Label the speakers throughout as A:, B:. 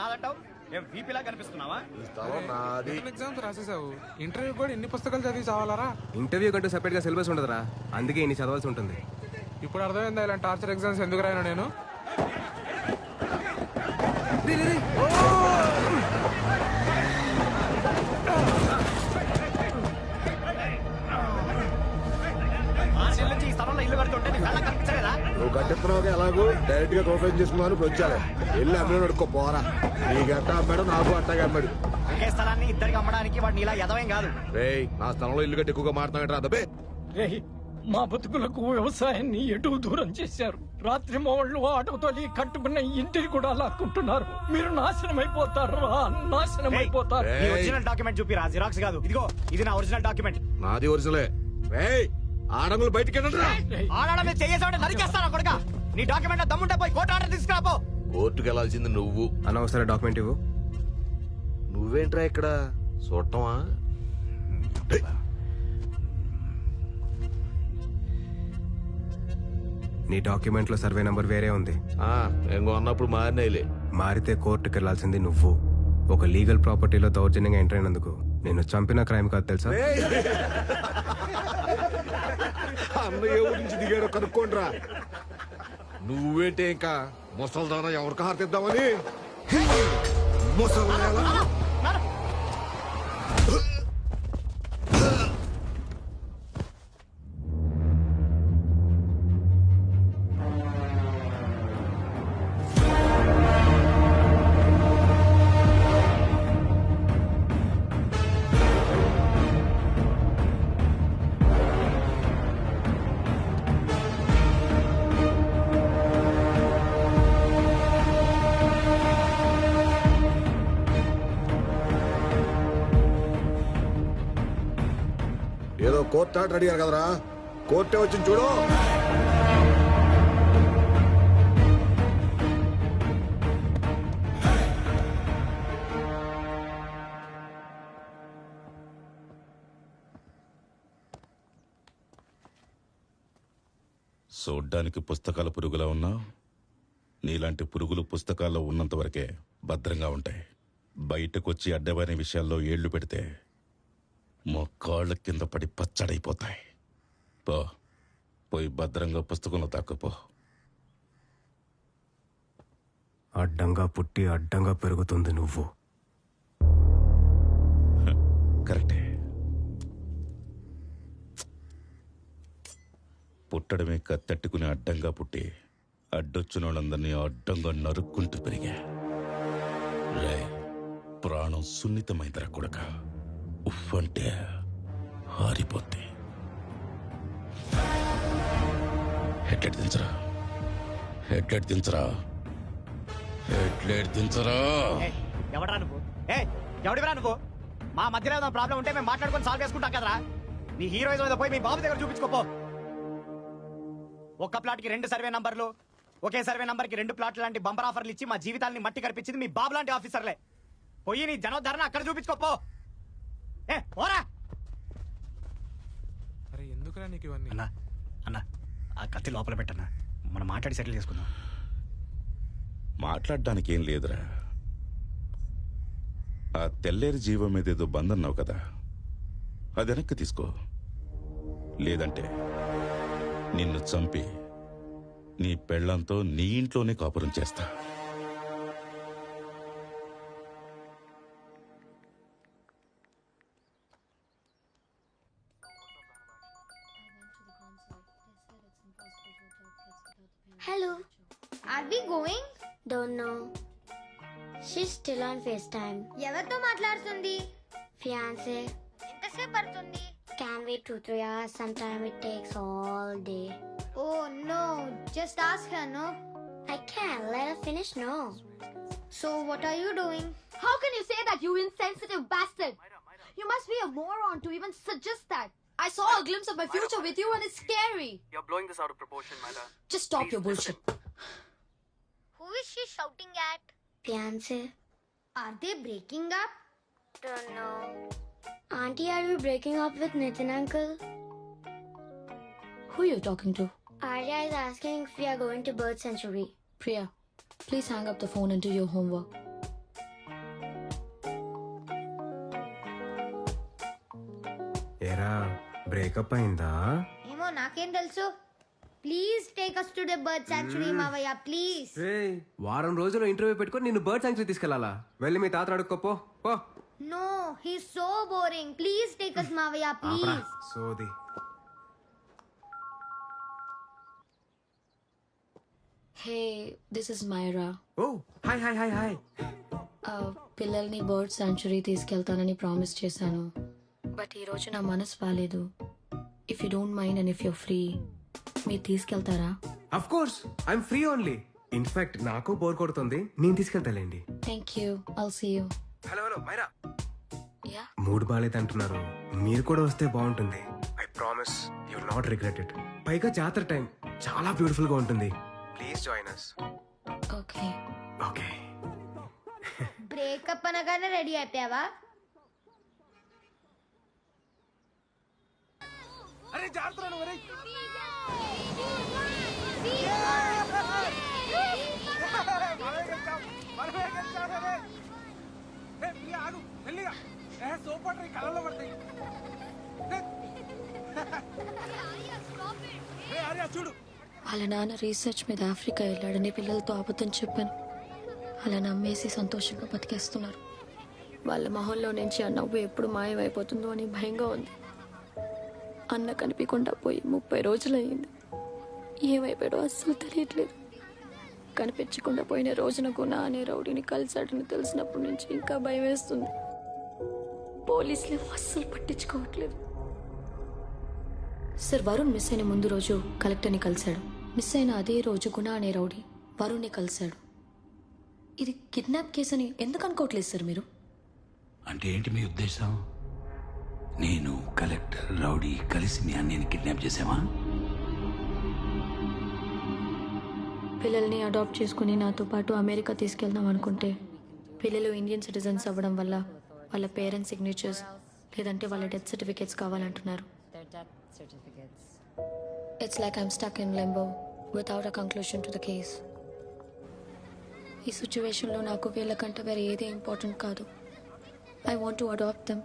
A: నాదంటావు? ఏం వీపీలా కనిపిస్తున్నావా?
B: ఈ స్థలం నాది.
C: ఎగ్జామ్స్ రాసేసావు. ఇంటర్వ్యూ కూడా ఎన్ని పుస్తకాలు చదివి చావాలరా?
D: ఇంటర్వ్యూ కంటూ సెపరేట్గా సిలబస్ ఉండదురా. అందుకే ఇన్ని చదవాల్సి ఉంటుంది.
C: ఇప్పుడు అర్థమైందా ఇలాంటి టార్చర్ ఎగ్జామ్స్ ఎందుకు రాయను నేను?
A: ఇల్లు కడుతుంటే నీ కళ్ళ కనిపించలేదా?
B: నువ్వు కట్టిస్తున్నావు ఎలాగూ డైరెక్ట్గా ఓపెన్ చేసుకున్నాను ఇప్పుడు వచ్చాను వెళ్ళి అమ్మిన అడుక్కో పోరా. నీకు ఎట్టా అమ్మాడు నాకు అట్టాగా అమ్మాడు.
A: ఒకే స్థలాన్ని ఇద్దరికి అమ్మడానికి వాడిని ఇలా ఎదవేం కాదు.
B: రేయ్ నా స్థలంలో ఇల్లు కట్టి ఎక్కువగా మారుతానంటారా అదబే
E: రేయ్ మా బతుకులకు వ్యవసాయాన్ని ఎటు దూరం చేశారు. రాత్రి మోళ్ళు ఆటోతో కట్టుకున్న ఇంటిని కూడా లాక్కుంటున్నారు. మీరు నాశనం అయిపోతారు రా నాశనం అయిపోతారు.
A: నీ. ఒరిజినల్ డాక్యుమెంట్ చూపిరా జిరాక్స్ కాదు. ఇదిగో ఇది నా ఒరిజినల్ డాక్యుమెంట్
B: నాది ఒరిజినలే రేయ్ ఆడంగులు బయటికి
A: ఆడాడ మీద నరికేస్తాను కొడుక? నీ డాక్యుమెంట్ దమ్ముంటే పోయి కోర్టు ఆర్డర్ తీసుకురా పో
B: కోర్టుకు వెళ్ళాల్సింది నువ్వు.
D: అనవసర డాక్యుమెంట్ ఇవ్వు.
B: నువ్వేంట్రా ఇక్కడ? చూడటమా.
D: నీ డాక్యుమెంట్లో సర్వే నంబర్ వేరే ఉంది.
B: అన్నప్పుడు మారినాయిలే.
D: మారితే కోర్టుకి వెళ్ళాల్సింది నువ్వు. ఒక లీగల్ ప్రాపర్టీలో దౌర్జన్యంగా ఎంటర్ అయినందుకు నేను చంపిన క్రైమ్ కాదు తెలుసా?
B: అన్నయ్య గురించి దిగారో ఊరి కనుక్కోండిరా. నువ్వేంటే ఇంకా ముసల్దానా ఎవరికి హారతిద్దామని? ముసలి ఏదో కోర్టు ఆర్డర్ అడిగారు కదరా? కోర్టే వచ్చింది చూడు.
F: చూడ్డానికి పుస్తకాల పురుగులా ఉన్నా నీలాంటి పురుగులు పుస్తకాల్లో ఉన్నంత వరకే భద్రంగా ఉంటాయి. బయటకొచ్చి అడ్డమైన విషయాల్లో ఏళ్ళు పెడితే మొక్కాళ్ళ కింద పడి పచ్చడైపోతాయి. పో పోయి భద్రంగా పుస్తకంలో తాక్కుపో
D: అడ్డంగా పుట్టి అడ్డంగా పెరుగుతుంది నువ్వు.
F: కరెక్టే. పుట్టడమే కత్తెట్టుకుని అడ్డంగా పుట్టి అడ్డొచ్చిన వాళ్ళందరినీ అడ్డంగా నరుక్కుంటూ పెరిగా. రే ప్రాణం సున్నితమైందిరా కొడక. ఉఫ్ అంటే హారిపోద్ది హెడ్లైట్ దించరా? హెడ్లైట్ దించరా? హెడ్లైట్ దించరా?
A: ఎవడరా నువ్వు? ఏ ఎవడివరా నువ్వు? మా మధ్యలో ఏదైనా ప్రాబ్లం ఉంటే మేము మాట్లాడుకొని సాల్వ్ చేసుకుంటాం కదరా? నీ హీరోయిజం మీద పోయి మీ బాబు దగ్గర చూపించుకోపో ఒక్క ప్లాట్కి రెండు సర్వే నంబర్లు ఒకే సర్వే నంబర్కి రెండు ప్లాట్లు లాంటి బంపర్ ఆఫర్లు ఇచ్చి మా జీవితాన్ని మట్టి కనిపించింది మీ బాబు లాంటి ఆఫీసర్లే. పోయి నీ జనోద్ధరణ అక్కడ చూపించుకోపో ఏ పోరా.
C: అరే ఎందుకురా నీకు ఇవన్నీ?
A: అన్నా అన్నా ఆ కత్తి లోపల పెట్టన్నా. మనం మాట్లాడి సెటిల్ చేసుకుందాం.
F: మాట్లాడడానికి ఏం లేదురా. ఆ తెల్లేరి జీవం మీద ఏదో బందన్నావు కదా. అది వెనక్కి తీసుకో. లేదంటే నిన్ను చంపి నీ పెళ్ళంతో నీ ఇంట్లోనే కాపురం చేస్తా.
G: Don't know. She's still on FaceTime.
H: ఎవరితో మాట్లాడుతుంది
G: Fiance.
H: ఎంతసేపు పడుతుంది
G: Can wait two, three hours. Sometime it takes all day.
H: Oh no just ask her no
G: I can't let her finish. No.
H: So what are you doing
I: How can you say that, you insensitive bastard? You must be a moron to even suggest that. I saw a glimpse of my future with you and it's scary.
J: You're blowing this out of proportion, Myla.
I: Just stop your bullshit.
H: Who is she shouting at?
G: Fiance.
H: Are they breaking up?
G: Don't know. Auntie, are you breaking up with Nitin uncle?
I: Who are you talking to?
G: Arya is asking if we are going to Bird century
I: Priya, please hang up the phone and do your homework.
D: break up breakup అయిందా
H: ఏమో నాకేం తెలుసు please take us to the bird sanctuary మావయ్య please
D: వారం రోజులు interview పెట్టుకొని నిన్ను bird sanctuary తీసుకెళ్ళాలా వెళ్ళి మీ తాత అడుక్కోపో పో
H: no he so boring please take us మావయ్య ప్లీజ్
D: సోది.
I: Hey this is Myra
D: oh hi hi hi hi
I: పిల్లల్ని బర్డ్ సాంచురీ తీసుకెళ్తానని ప్రామిస్ చేశాను. బట్ ఈరోజు నా మనసు బాగాలేదు if you don't mind and if you free మీరు తీసుకెళ్తారా?
D: Of course I'm free only in fact నాకు బోర్ కొడుతుంది. నేను తీసుకెళ్తాలేండి.
I: Thank you I'll see you
D: hello hello Myra
I: yeah
D: mood బాగాలేదు అంటున్నారు. మీరు కూడా వస్తే బాగుంటుంది. I promise you not regret it పైగా జాతర టైం చాలా బ్యూటిఫుల్గా ఉంటుంది please join us
I: okay
D: okay
H: breakup అనగానే రెడీ అయిపోయావా?
C: జాగ్రత్త మనమే మెల్లిగా. ఏ కళ్ళలో పడతాయి. చూడు.
I: వాళ్ళ నాన్న రీసెర్చ్ మీద ఆఫ్రికా వెళ్ళాడని పిల్లలతో అబద్ధం చెప్పాను. అలా నమ్మేసి సంతోషంగా బతికేస్తున్నారు. వాళ్ళ మొహంలో నుంచి ఆ నవ్వు ఎప్పుడు మాయమైపోతుందో అని భయంగా ఉంది. అన్న కనిపించకుండా పోయి ముప్పై రోజులయ్యింది. ఏమైపోయాడో అస్సలు తెలియట్లేదు. కనిపించకుండా పోయిన రోజున గుణ అనే రౌడీని కలిశాడని తెలిసినప్పటి నుంచి ఇంకా భయం వేస్తుంది పోలీసులు అస్సలు పట్టించుకోవట్లేదు. సార్ వరుణ్ మిస్ అయిన ముందు రోజు కలెక్టర్ని కలిశాడు. మిస్ అయిన అదే రోజు గుణ అనే రౌడీ వరుణ్ని కలిశాడు. ఇది కిడ్నాప్ కేసు అని ఎందుకు అనుకోవట్లేదు సార్ మీరు?
K: అంటే ఏంటి మీ ఉద్దేశం? నేను కలెక్టర్ రౌడీ కలిసి మీ అన్నయ్యని కిడ్నాప్ చేసావా
I: పిల్లల్ని అడాప్ట్ చేసుకుని నాతో పాటు అమెరికా తీసుకెళ్దాం అనుకుంటే పిల్లలు ఇండియన్ సిటిజన్స్ అవ్వడం వల్ల వాళ్ళ పేరెంట్స్ సిగ్నేచర్స్ లేదంటే వాళ్ళ డెత్ సర్టిఫికేట్స్ కావాలంటున్నారు. It's like I'm stuck in limbo without a conclusion to the case ఈ సిచ్యువేషన్లో నాకు వీళ్ళకంటే వేరే ఏది ఇంపార్టెంట్ కాదు. I want to adopt them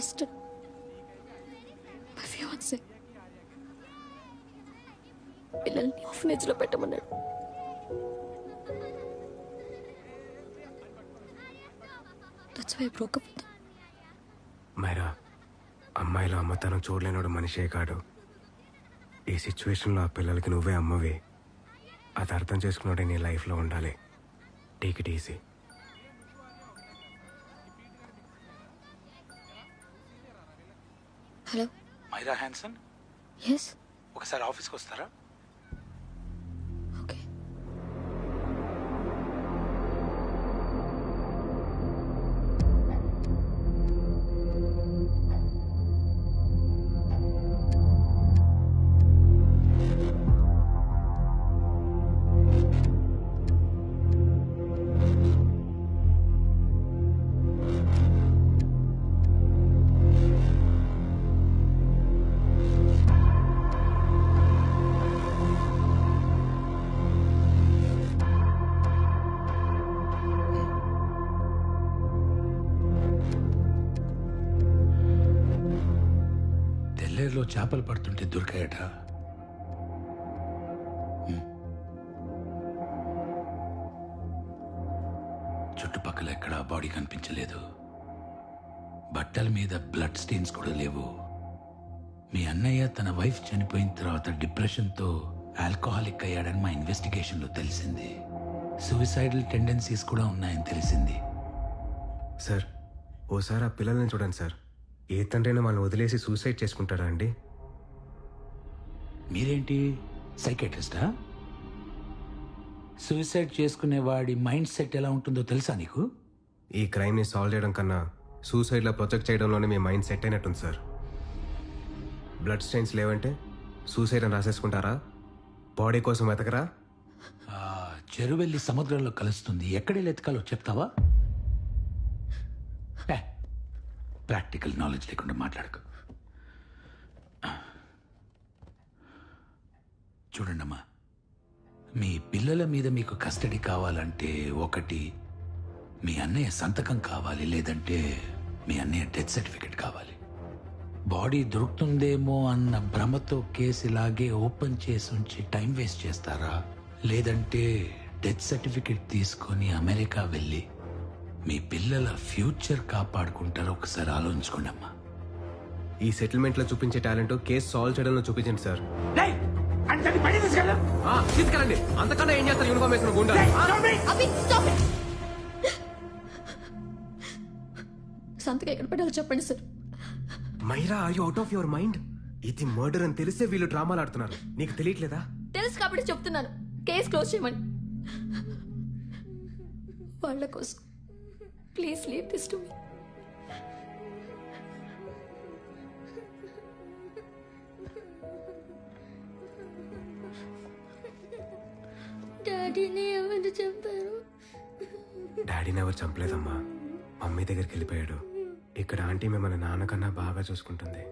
I: but that bastard పిల్లల్ని ఆఫనేజ్లో పెట్టమన్నాడు. దట్స్ వై బ్రోక్
D: మైరా అమ్మాయిలో అమ్మతనం చూడలేనోడు మనిషే కాడు. ఈ సిచ్యువేషన్లో ఆ పిల్లలకి నువ్వే అమ్మవి. అది అర్థం చేసుకున్నాడే నీ లైఫ్లో ఉండాలి. Take it easy
I: hello
K: Myra Hanson
I: yes
K: ఒకసారి ఆఫీస్కి వస్తారా? చేపలు పడుతుంటే దొరికాయట. చుట్టుపక్కల ఎక్కడా బాడీ కనిపించలేదు. బట్టల మీద బ్లడ్ స్టెయిన్స్ కూడా లేవు. మీ అన్నయ్య తన వైఫ్ చనిపోయిన తర్వాత డిప్రెషన్తో ఆల్కహాలిక్ అయ్యాడని మా ఇన్వెస్టిగేషన్లో తెలిసింది. సూసైడల్ టెండెన్సీస్ కూడా ఉన్నాయని తెలిసింది.
D: సార్ ఓసారి ఆ పిల్లల్ని చూడండి సార్. ఏ తండ్రైనా వాళ్ళని వదిలేసి సూసైడ్ చేసుకుంటారా అండి?
K: మీరేంటి? సైకెట్రిస్టా? సూసైడ్ చేసుకునే వాడి మైండ్ సెట్ ఎలా ఉంటుందో తెలుసా నీకు?
D: ఈ క్రైమ్ని సాల్వ్ చేయడం కన్నా సూసైడ్లో ప్రొజెక్ట్ చేయడంలోనే మీ మైండ్ సెట్ అయినట్టుంది సార్. బ్లడ్ స్టెయిన్స్ లేవంటే సూసైడ్ అని రాసేసుకుంటారా? బాడీ కోసం వెతకరా?
K: ఆ, చెరువెళ్ళి సముద్రంలో కలుస్తుంది. ఎక్కడెళ్ళి ఎతకాలో చెప్తావా? ప్రాక్టికల్ నాలెడ్జ్ లేకుండా మాట్లాడకు. చూడండమ్మా. మీ పిల్లల మీద మీకు కస్టడీ కావాలంటే ఒకటి మీ అన్నయ్య సంతకం కావాలి లేదంటే మీ అన్నయ్య డెత్ సర్టిఫికెట్ కావాలి. బాడీ దొరుకుతుందేమో అన్న భ్రమతో కేసు ఇలాగే ఓపెన్ చేసి ఉంచి టైం వేస్ట్ చేస్తారా? లేదంటే డెత్ సర్టిఫికెట్ తీసుకొని అమెరికా వెళ్ళి మీ పిల్లల ఫ్యూచర్ కాపాడుకుంటారో ఒకసారి ఆలోచించుకోండి అమ్మా
D: ఈ సెటిల్మెంట్లో చూపించే టాలెంట్ కేసు సాల్వ్ చేయడంలో చూపించండి సార్. ఆ, తీసుకెళ్ళండి. అంతకన్నా ఏం చేస్తారు యూనిఫామ్ వేసిన గుండా
I: సంతకం ఎక్కడ పెట్టాలో చెప్పండి sir
D: Myra are you out of your mind ఇది మర్డర్ అని తెలిసే వీళ్ళు డ్రామాలు ఆడుతున్నారు. నీకు తెలియట్లేదా?
I: తెలుసు కాబట్టి చెప్తున్నాను. కేసు క్లోజ్ చేయమని. వాళ్ళ కోసం. Please leave this to me
G: డాడీని ఎవరు
D: డాడీని ఎవరు చంపలేదమ్మా. మమ్మీ దగ్గరికి వెళ్ళిపోయాడు. ఇక్కడ ఆంటీ మిమ్మల్ని నాన్నకన్నా బాగా చూసుకుంటుంది.